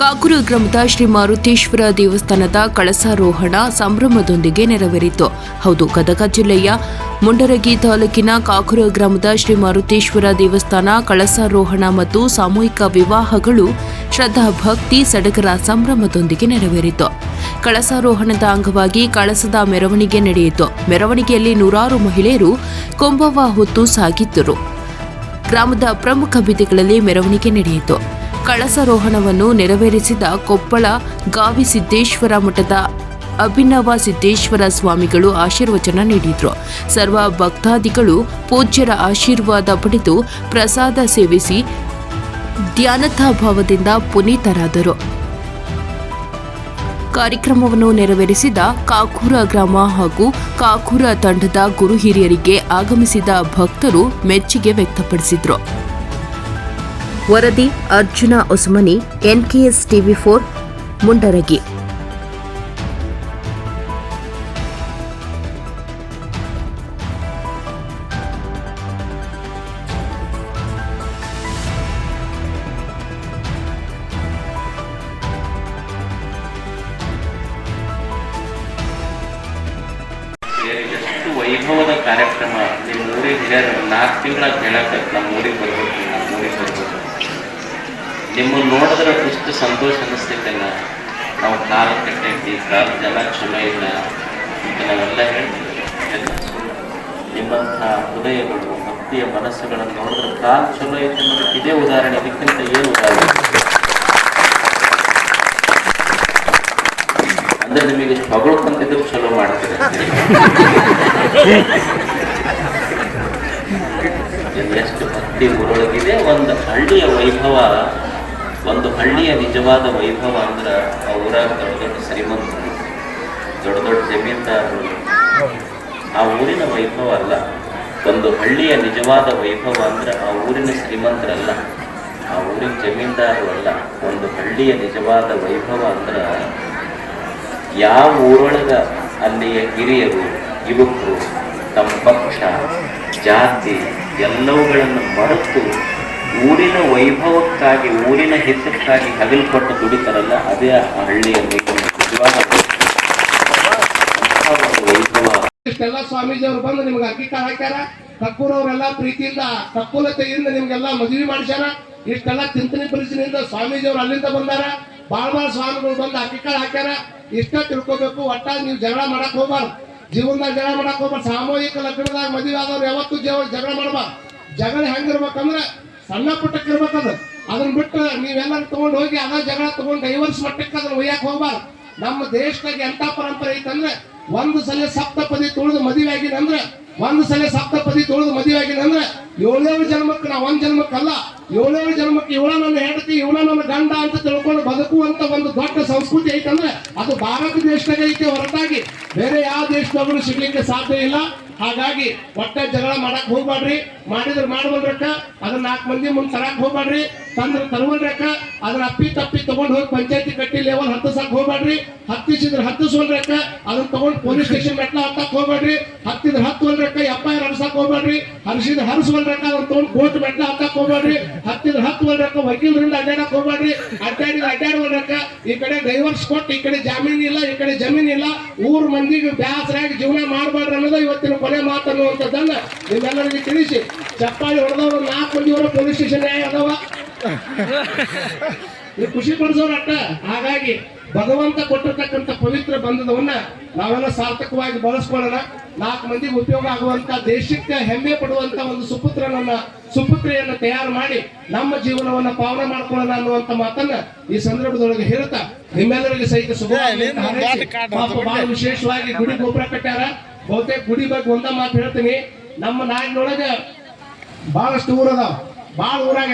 ಕಾಕೂರು ಗ್ರಾಮದ ಶ್ರೀ ಮಾರುತೇಶ್ವರ ದೇವಸ್ಥಾನದ ಕಳಸಾರೋಹಣ ಸಂಭ್ರಮದೊಂದಿಗೆ ನೆರವೇರಿತು. ಹೌದು, ಗದಗ ಜಿಲ್ಲೆಯ ಮುಂಡರಗಿ ತಾಲೂಕಿನ ಕಾಕೂರು ಗ್ರಾಮದ ಶ್ರೀ ಮಾರುತೇಶ್ವರ ದೇವಸ್ಥಾನ ಕಳಸಾರೋಹಣ ಮತ್ತು ಸಾಮೂಹಿಕ ವಿವಾಹಗಳು ಶ್ರದ್ಧಾ ಭಕ್ತಿ ಸಡಗರ ಸಂಭ್ರಮದೊಂದಿಗೆ ನೆರವೇರಿತು. ಕಳಸಾರೋಹಣದ ಅಂಗವಾಗಿ ಕಳಸದ ಮೆರವಣಿಗೆ ನಡೆಯಿತು. ಮೆರವಣಿಗೆಯಲ್ಲಿ ನೂರಾರು ಮಹಿಳೆಯರು ಕೊಂಬವ ಹೊತ್ತು ಸಾಗಿದ್ದರು. ಗ್ರಾಮದ ಪ್ರಮುಖ ಬೀದಿಗಳಲ್ಲಿ ಮೆರವಣಿಗೆ ನಡೆಯಿತು. ಕಳಸಾರೋಹಣವನ್ನು ನೆರವೇರಿಸಿದ ಕೊಪ್ಪಳ ಗಾವಿ ಸಿದ್ದೇಶ್ವರ ಮಠದ ಅಭಿನವ ಸಿದ್ದೇಶ್ವರ ಸ್ವಾಮಿಗಳು ಆಶೀರ್ವಚನ ನೀಡಿದರು. ಸರ್ವ ಭಕ್ತಾದಿಗಳು ಪೂಜ್ಯರ ಆಶೀರ್ವಾದ ಪಡೆದು ಪ್ರಸಾದ ಸೇವಿಸಿ ಧ್ಯಾನತಾಭಾವದಿಂದ ಪುನೀತರಾದರು. ಕಾರ್ಯಕ್ರಮವನ್ನು ನೆರವೇರಿಸಿದ ಕಾಕೂರ ಗ್ರಾಮ ಹಾಗೂ ಕಾಕೂರ ತಂಡದ ಗುರು ಹಿರಿಯರಿಗೆ ಆಗಮಿಸಿದ ಭಕ್ತರು ಮೆಚ್ಚುಗೆ ವ್ಯಕ್ತಪಡಿಸಿದರು. ವರದಿ Arjuna Osmani NKS TV four, Mundargi. ವೈಭವದ ಕಾರ್ಯಕ್ರಮ? ನಿಮ್ಮ ಊರಿಗೆ ನಾಲ್ಕು ತಿಂಗಳ ಹೇಳಕ್ಕೆ ನಮ್ಮ ಊರಿಗೆ ಬರ್ಬೇಕು ನಮ್ಮ ಊರಿಗೆ ಬರ್ಬೇಕು. ನಿಮ್ಮನ್ನು ನೋಡಿದ್ರೆ ಎಷ್ಟು ಸಂತೋಷ ಅನ್ನಿಸ್ತೈತಲ್ಲ ನಾವು ಕಾಲ ಕಟ್ಟೈತಿ, ಕಾಲ ಜನ ಚಲೋ ಇಲ್ಲ ಅಂತ ನಾವೆಲ್ಲ ಹೇಳ್ತೀವಿ. ನಿಮ್ಮಂಥ ಹೃದಯಗಳು, ಭಕ್ತಿಯ ಮನಸ್ಸುಗಳನ್ನು ನೋಡಿದ್ರೆ ಕಾಲ ಚಲೋ ಐತೆ ಅನ್ನೋದಕ್ಕೆ ಇದೇ ಉದಾಹರಣೆ, ಇದಕ್ಕಿಂತ ಏನು ಉದಾಹರಣೆ? ಅಂದ್ರೆ ನಿಮಗೆ ಹೊಗಳ್ಕೊಂತಿದ್ರು ಚಲೋ ಮಾಡ್ತೀರ? ಎಷ್ಟು ಭಕ್ತಿ ಊರೊಳಗಿದೆ, ಒಂದು ಹಳ್ಳಿಯ ವೈಭವ ಒಂದು ಹಳ್ಳಿಯ ನಿಜವಾದ ವೈಭವ ಅಂದ್ರೆ ಆ ಊರಾಗ ದೊಡ್ಡ ದೊಡ್ಡ ಶ್ರೀಮಂತರು ದೊಡ್ಡ ದೊಡ್ಡ ಜಮೀನ್ದಾರರು. ಆ ಊರಿನ ವೈಭವ ಅಲ್ಲ. ಒಂದು ಹಳ್ಳಿಯ ನಿಜವಾದ ವೈಭವ ಅಂದ್ರೆ ಆ ಊರಿನ ಶ್ರೀಮಂತರಲ್ಲ ಆ ಊರಿನ ಜಮೀನ್ದಾರರು ಅಲ್ಲ. ಒಂದು ಹಳ್ಳಿಯ ನಿಜವಾದ ವೈಭವ ಅಂದ್ರೆ ಯಾವ ಊರೊಳಗ ಅಲ್ಲಿಯ ಹಿರಿಯರು, ಯುವಕರು, ತಮ್ಮ ಪಕ್ಷ, ಜಾತಿ ಎಲ್ಲವುಗಳನ್ನು ಮರೆತು ಊರಿನ ವೈಭವಕ್ಕಾಗಿ, ಊರಿನ ಹಿತಕ್ಕಾಗಿ ಕೊಟ್ಟು ದುಡಿತಾರಲ್ಲ, ಅದೇ ಆ ಹಳ್ಳಿಯ ಇಷ್ಟೆಲ್ಲ ಸ್ವಾಮೀಜಿ ಅವ್ರು ಬಂದು ನಿಮ್ಗೆ ಕಾಳು ಹಾಕ್ಯಾರ? ಕಕ್ಕೂರವರೆಲ್ಲ ಪ್ರೀತಿಯಿಂದ ಕಕ್ಕುಲತೆಯಿಂದ ನಿಮ್ಗೆಲ್ಲ ಮದುವೆ ಮಾಡಿಸ್ಯಾರ? ಇಷ್ಟೆಲ್ಲ ಚಿಂತನೆ ಪರಿಸಿನಿಂದ ಸ್ವಾಮೀಜಿಯವರು ಅಲ್ಲಿಂದ ಬಂದಾರ? ಬಾಳ ಬಾಳ ಸ್ವಾಮಿಗಳು ಬಂದು ಅಕ್ಕಿ ಕಾಳು ಹಾಕ್ಯಾರ? ಇಷ್ಟ ತಿಳ್ಕೊಬೇಕು, ಒಟ್ಟ ನೀವು ಜಗಳ ಮಾಡಕ್ ಹೋಗ್ಬಾರ್ದು. ಜೀವನದಾಗ ಜಗಳ ಮಾಡಕ್ ಹೋಗ್ಬಾರ್ದು. ಸಾಮೂಹಿಕ ಲಗ್ನದಾಗ ಮದುವೆ ಆದವ್ರು ಯಾವತ್ತೂ ಜಗಳ ಮಾಡಬಾರ್ದು. ಜಗಳ ಹೆಂಗಿರ್ಬೇಕಂದ್ರೆ ಸಣ್ಣ ಪುಟ್ಟ ಕಿರ್ಬೇಕದ. ಅದನ್ನ ಬಿಟ್ಟು ನೀವೆಲ್ಲ ತಗೊಂಡು ಹೋಗಿ ಅದ ಜಗಳ ತಗೊಂಡು ಡೈವರ್ಸ್ ಮಟ್ಟಕ್ಕೆ ಅದನ್ನ ಒಯ್ಯಕ್ಕೆ ಹೋಗ್ಬಾರ್ದು. ನಮ್ಮ ದೇಶದಾಗ ಎಂತ ಪರಂಪರೆ ಐತಂದ್ರೆ ಒಂದು ಸಲ ಸಪ್ತಪದಿ ತುಳಿದು ಮದುವೆ ಆಗಿದಂದ್ರೆ ಒಂದು ಸಲ ಸಪ್ತಪದಿ ತುಳಿದು ಮದುವೆ ಆಗಿದಂದ್ರೆ ಏಳೇಳು ಜನ್ಮಕ್ಕೆ ನಾ ಒಂದ್ ಜನ್ಮಕ್ಕಲ್ಲ, ಏಳೇಳು ಜನ್ಮಕ್ಕೆ ಇವಳ ನನ್ನ ಹೆಂಡತಿ, ಇವಳ ನನ್ನ ಗಂಡ ಅಂತ ತಿಳ್ಕೊಂಡು ಬದುಕುವಂತ ಒಂದು ದೊಡ್ಡ ಸಂಸ್ಕೃತಿ ಐತಂದ್ರೆ ಅದು ಭಾರತ ದೇಶದಾಗ ಐತೆ ಹೊರತಾಗಿ. ಬೇರೆ ಯಾವ ದೇಶದವರು ಸಿಗ್ಲಿಕ್ಕೆ ಸಾಧ್ಯ ಇಲ್ಲ. ಹಾಗಾಗಿ ಒಟ್ಟ ಜಗಳ ಮಾಡಕ್ ಹೋಗ್ಬಾಡ್ರಿ ಮಾಡಿದ್ರೆ ಮಾಡ್ಬಲ್ರಕ್ಕ ಅದನ್ನ ನಾಲ್ಕು ಮಂದಿ ಮುಂದೆ ಸರಕ್ ಹೋಗ್ಬೇಡ್ರಿ ತಂದ್ರೆ ತರುವಲ್ರಕ್ಕ ಅದ್ರ ಅಪ್ಪಿ ತಪ್ಪಿ ತಗೊಂಡು ಹೋಗಿ ಪಂಚಾಯತಿ ಕಟ್ಟಿ ಲೆವೆಲ್ ಹತ್ತಿಸಕ್ ಹೋಗ್ಬೇಡ್ರಿ. ಹತ್ತಿಸಿದ್ರೆ ಹತ್ತಿಸ್ವಲ್ರಕ್ಕ ಅದನ್ನ ತಗೊಂಡು ಪೊಲೀಸ್ ಸ್ಟೇಷನ್ ಮೆಟ್ಲ ಹತ್ತಕ್ ಹೋಗ್ಬೇಡ್ರಿ. ಹತ್ತಿದ್ರೆ ಹತ್ತುವಲ್ರಕ್ಕ ಎಫ್ ಐ ಆರ್ ಹರ್ಸಕ್ ಹೋಗ್ಬೇಡ್ರಿ. ಹರಿಸಿದ್ರೆ ಹರಿಸುವಲ್ರಕ್ಕ ಅದನ್ನ ತಗೊಂಡ್ ಕೋರ್ಟ್ ಮೆಟ್ಲ ಹತ್ತಕ್ ಹೋಗ್ಬೇಡ್ರಿ. ಹತ್ತಿದ್ರೆ ಹತ್ತುವಲ್ರಕ್ಕ ವಕೀಲರಿಂದ ಅಡ್ಡಾಡಕ್ ಹೋಗ್ಬೇಡ್ರಿ. ಅಡ್ಡಾಡಿದ ಅಡ್ಡಾಡುವಲ್ರಕ್ಕ ಈ ಕಡೆ ಡೈವರ್ಸ್ ಕೊಟ್ಟು, ಈ ಕಡೆ ಜಾಮೀನ್ ಇಲ್ಲ, ಈ ಕಡೆ ಜಮೀನ್ ಇಲ್ಲ. ಊರ್ ಮಂದಿಗೆ ಬ್ಯಾಸರಾಗಿ ಜೀವನ ಮಾಡ್ಬೇಡ್ರಿ ಅನ್ನೋದು ಇವತ್ತಿನ ಕೊನೆ ಮಾತು ಅನ್ನುವಂಥದ್ದನ್ನ ನಿಮ್ಮೆಲ್ಲರಿಗೆ ತಿಳಿಸಿ. ಚಪ್ಪಾಳಿ ಹೊಡೆದವರು ನಾಲ್ಕು ಮಂದಿ ಪೊಲೀಸ್ ಸ್ಟೇಷನ್ ನ್ಯಾಯ ಅದಾವ. ಖುಷಿ ಪಡಿಸೋರು ಅಟ್ಟ. ಹಾಗಾಗಿ ಭಗವಂತ ಕೊಟ್ಟಿರ್ತಕ್ಕಂಥ ಪವಿತ್ರ ಬಂಧದವನ್ನ ನಾವೆಲ್ಲ ಸಾರ್ಥಕವಾಗಿ ಬಳಸ್ಕೊಳ್ಳೋಣ. ನಾಲ್ಕು ಮಂದಿಗೆ ಉಪಯೋಗ ಆಗುವಂತ ದೇಶಕ್ಕೆ ಹೆಮ್ಮೆ ಪಡುವಂತ ಒಂದು ಸುಪುತ್ರನನ್ನ ಸುಪುತ್ರಿಯನ್ನ ತಯಾರು ಮಾಡಿ ನಮ್ಮ ಜೀವನವನ್ನ ಪಾವನ ಮಾಡ್ಕೊಳ್ಳೋಣ ಅನ್ನುವಂತ ಮಾತನ್ನ ಈ ಸಂದರ್ಭದೊಳಗೆ ಹೇಳ್ತಾ ನಿಮ್ಮೆಲ್ಲರಿಗೆ ಸಹಿತ ಬಹಳ ವಿಶೇಷವಾಗಿ ಗುಡಿ ಗೋಪುರ ಕಟ್ಟಾರ ಬಹುತೇಕ ಗುಡಿ ಬಗ್ಗೆ ಒಂದ ಮಾತು ಹೇಳ್ತೀನಿ. ನಮ್ಮ ನಾಡಿನೊಳಗೆ ಬಹಳಷ್ಟು ಊರದಾವ ಬಹಳ ಊರಾಗ